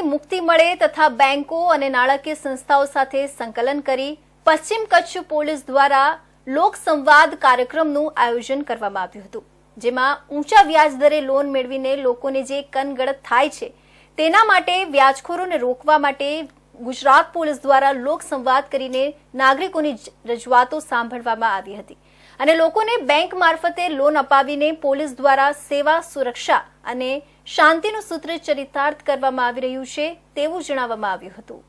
લુણમાંથી મુક્તિ મળે તથા બેંકો અને નાણાકીય સંસ્થાઓ સાથે સંકલન કરી પશ્ચિમ કચ્છ પોલીસ દ્વારા લોક સંવાદ કાર્યક્રમનું આયોજન કરવામાં આવ્યું હતું, જેમાં ઊંચા વ્યાજ દરે લોન મેળવીને લોકોને જે કનગડત થાય છે, તેના માટે વ્યાજખોરોને રોકવા માટે ગુજરાત પોલીસ દ્વારા લોક સંવાદ કરીને નાગરિકોની રજૂઆતો સાંભળવામાં આવી હતી અને લોકોને બેંક મારફતે લોન અપાવીને પોલીસ દ્વારા સેવા, સુરક્ષા અને શાંતિનું સૂત્ર ચરિતાર્થ કરવામાં આવી રહ્યું છે તેવું જણાવવામાં આવ્યું હતું.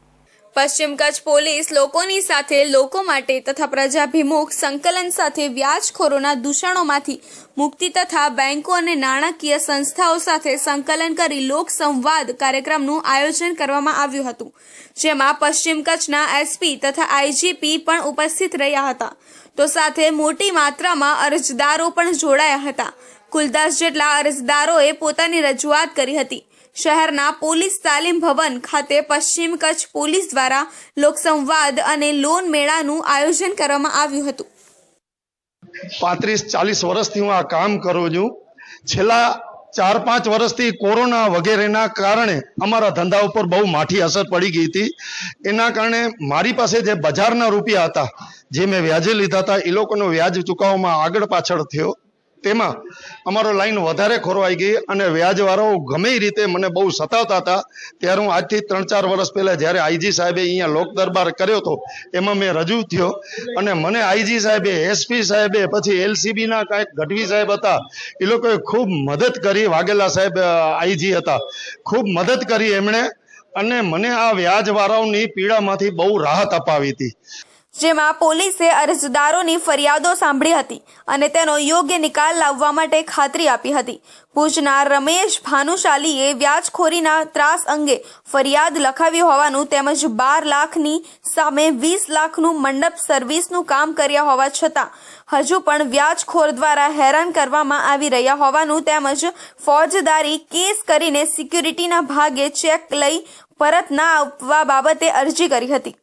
પશ્ચિમ કચ્છ પોલીસ લોકોની સાથે લોકો માટે તથા પ્રજાભિમુખ સંકલન સાથે વ્યાજખોરોના દૂષણોમાંથી મુક્તિ તથા બેંકો અને નાણાકીય સંસ્થાઓ સાથે સંકલન કરી લોક સંવાદ કાર્યક્રમનું આયોજન કરવામાં આવ્યું હતું, જેમાં પશ્ચિમ કચ્છના એસપી તથા આઈજીપી પણ ઉપસ્થિત રહ્યા હતા. તો સાથે મોટી માત્રામાં અરજદારો પણ જોડાયા હતા. કુલ દસ જેટલા અરજદારોએ પોતાની રજૂઆત કરી હતી. શહેરના પોલીસ તાલીમ ભવન ખાતે પશ્ચિમ કચ્છ પોલીસ દ્વારા લોકસંવાદ અને લોન મેળાનું આયોજન કરવામાં આવ્યું હતું. પાંત્રીસ, ચાલીસ વર્ષથી હું આ કામ કરું છું. છેલ્લા ચાર, પાંચ વર્ષથી કોરોના વગેરેના કારણે અમારા ધંધા ઉપર બહુ માઠી અસર પડી ગઈ હતી. એના કારણે મારી પાસે જે બજારના રૂપિયા હતા, જે મેં વ્યાજે લીધા હતા, એ લોકોનો વ્યાજ ચૂકવવામાં આગળ પાછળ થયો. તેમાં અમારો લાઈન વધારે ખોરવાઈ ગઈ અને વ્યાજવાળાઓ ગમે રીતે મને બહુ સતાવતા હતા. ત્યારે હું આજથી ત્રણ ચાર વર્ષ પહેલા જ્યારે આઈજી સાહેબે અહીંયા લોક દરબાર કર્યો હતો, એમાં મેં રજૂ થયો અને મને આઈજી સાહેબે એસપી સાહેબે, પછી એલસીબીના કાંઈક ગઢવી સાહેબ હતા, એ લોકોએ ખૂબ મદદ કરી, વાઘેલા સાહેબ આઈજી હતા. ખૂબ મદદ કરી એમણે અને મને આ વ્યાજવાળાઓની પીડામાંથી બહુ રાહત અપાવી હતી. જેમાં પોલીસે અરજદારોની ફરિયાદો સાંભળી હતી અને તેનો યોગ્ય નિકાલ લાવવા માટે ખાતરી આપી હતી. ભુજના રમેશ ભાનુશાલીએ વ્યાજખોરીના ત્રાસ અંગે ફરિયાદ લખાવી હોવાનું તેમજ બાર લાખની સામે વીસ લાખનું મંડપ સર્વિસનું કામ કર્યા હોવા છતાં હજુ પણ વ્યાજખોર દ્વારા હેરાન કરવામાં આવી રહ્યા હોવાનું તેમજ ફોજદારી કેસ કરીને સિક્યુરિટીના ભાગે ચેક લઈ પરત ના આપવા બાબતે અરજી કરી હતી.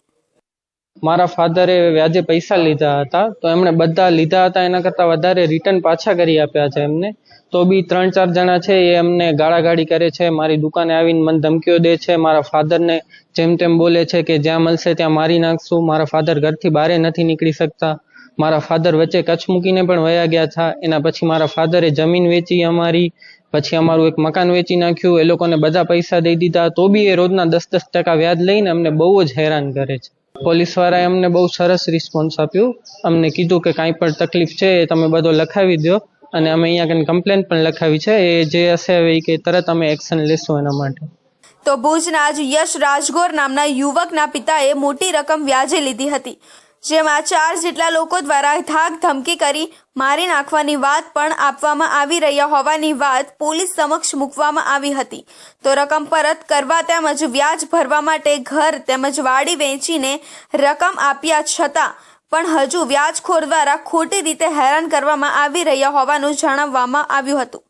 મારા ફાધરે વ્યાજે પૈસા લીધા હતા, તો એમણે બધા લીધા હતા, એના કરતાં વધારે રિટર્ન પાછા કરી આપ્યા છે એમને. તો બી ત્રણ ચાર જણા છે, એ એમને ગાળાગાળી કરે છે, મારી દુકાને આવીને મને ધમકીઓ દે છે, મારા ફાધરને જેમ તેમ બોલે છે કે જ્યાં મળશે ત્યાં મારી નાખશું, મારા ફાધર ઘરથી બહાર નથી નીકળી શકતા. મારા ફાધર વચ્ચે કચ્છ મૂકીને પણ વયા ગયા હતા, એના પછી મારા ફાધરે જમીન વેચી અમારી, પછી અમારું એક મકાન વેચી નાખ્યું, એ લોકોને બધા પૈસા દઈ દીધા, તો બી એ રોજના દસ દસ ટકા વ્યાજ લઈને અમને બહુ જ હેરાન કરે છે. પોલીસ વાળાએ અમને બહુ સરસ રિસ્પોન્સ આપ્યું. અમને કીધું કે કાંઈ પણ તકલીફ છે એ તમે બધો લખાવી દો અને અમે અહીંયા કને કમ્પ્લેન પણ લખાવી છે. એ જે હશે હવે કે તરત અમે એક્શન લેશું એના માટે. તો ભુજના જ યશ રાજગોર નામના યુવકના પિતાએ મોટી રકમ વ્યાજે લીધી હતી. જેમાં ચાર જેટલા લોકો દ્વારા ધાક ધમકી કરી મારી નાખવાની વાત પણ આપવામાં આવી રહ્યા હોવાની વાત પોલીસ સમક્ષ મૂકવામાં આવી હતી. તો રકમ પરત કરવા તેમજ વ્યાજ ભરવા માટે ઘર તેમજ વાડી વેચીને રકમ આપ્યા છતાં પણ હજુ વ્યાજખોર દ્વારા ખોટી રીતે હેરાન કરવામાં આવી રહ્યા હોવાનું જણાવવામાં આવ્યું હતું.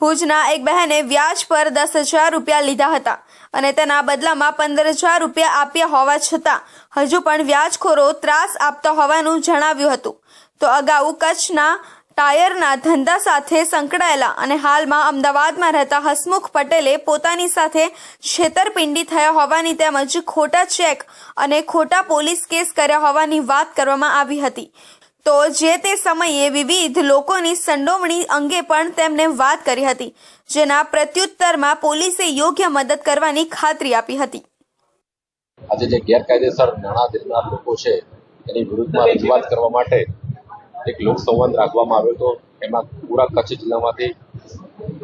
ભુજના એક બહેને વ્યાજ પર દસ હજાર રૂપિયા લીધા હતા અને તેના બદલામાં પંદર હજાર રૂપિયા આપ્યા હોવા છતાં હજુ પણ વ્યાજખોરો ત્રાસ આપતા હોવાનું જણાવ્યું હતું. તો અગાઉ કચ્છના ટાયરના ધંધા સાથે સંકળાયેલા અને હાલમાં અમદાવાદમાં રહેતા હસમુખ પટેલે પોતાની સાથે છેતરપિંડી થયા હોવાની તેમજ ખોટા ચેક અને ખોટા પોલીસ કેસ કર્યા હોવાની વાત કરવામાં આવી હતી. તો જે તે સમયે વિવિધ લોકોની સંડોવણી અંગે પણ તેમને વાત કરી હતી, જેના પ્રત્યુત્તરમાં પોલીસે યોગ્ય મદદ કરવાની ખાતરી આપી હતી. આજે જે ગેરકાયદેસર નાણાં દેનાર લોકો છે, એની વિરુદ્ધમાં રજૂઆત કરવા માટે એક લોક સંવાદ રાખવામાં આવ્યો હતો. એમાં પૂરા કચ્છ જિલ્લામાંથી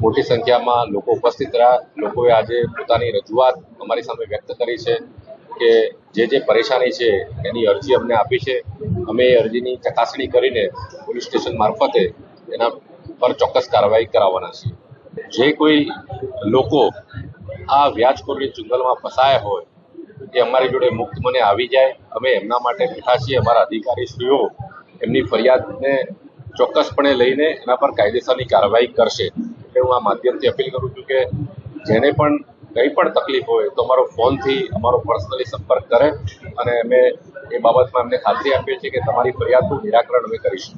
મોટી સંખ્યામાં લોકો ઉપસ્થિત રહ્યા. લોકોએ આજે પોતાની રજૂઆત અમારી સામે વ્યક્ત કરી છે કે જે જે પરેશાની છે, એની અરજી અમને આપી છે. અમે અરજીની ચકાસણી કરીને પોલીસ સ્ટેશન મારફતે એના પર ચોક્કસ કાર્યવાહી કરાવવાના છીએ. જે કોઈ લોકો આ વ્યાજખોરની ચુંગલમાં ફસાયા હોય, એ અમારી જોડે મુક્ત મને આવી જાય. અમે એમના માટે બેઠા છીએ, અમારા અધિકારીશ્રીઓ એમની ફરિયાદને ચોક્કસપણે લઈને એના પર કાયદેસરની કાર્યવાહી કરશે. એટલે હું આ માધ્યમથી અપીલ કરું છું કે જેને પણ કંઈ પણ તકલીફ હોય તો અમારો ફોનથી અમારો પર્સનલી સંપર્ક કરે અને અમે એ બાબતમાં અમને ખાતરી આપીએ છીએ કે તમારી ફરિયાદનું નિરાકરણ અમે કરીશું.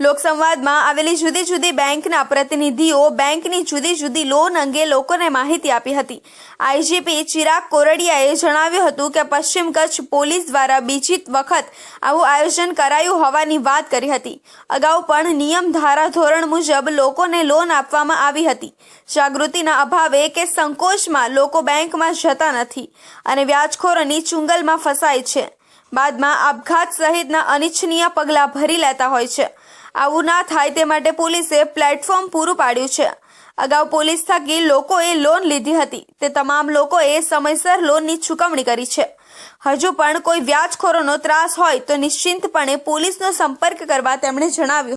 લોકસંવાદમાં આવેલી જુદી જુદી બેંકના પ્રતિનિધિઓ બેંકની જુદી જુદી લોન અંગે લોકોને માહિતી આપી હતી. આઈજીપી ચિરાગ કોરડિયાએ જણાવ્યું હતું કે પશ્ચિમ કચ્છ પોલીસ દ્વારા બીજી વખત આવું આયોજન કરાયું હોવાની વાત કરી હતી. અગાઉ પણ નિયમ ધારા ધોરણ મુજબ લોકોને લોન આપવામાં આવી હતી. જાગૃતિના અભાવે કે સંકોચમાં લોકો બેંકમાં જતા નથી અને વ્યાજખોરોની ચુંગલમાં ફસાય છે. બાદમાં આપઘાત સહિતના અનિચ્છનીય પગલાં ભરી લેતા હોય છે. આવું ના થાય તે માટે પોલીસે પ્લેટફોર્મ પૂરું પાડ્યું છે. અગાઉ પોલીસ થકી લોકોએ લોન લીધી હતી. તે તમામ લોકોએ સમયસર લોનની ચૂકવણી કરી છે. હજુ પણ કોઈ વ્યાજખોરોનો ત્રાસ હોય તો નિશ્ચિંતપણે પોલીસનો સંપર્ક કરવા તેમણે જણાવ્યું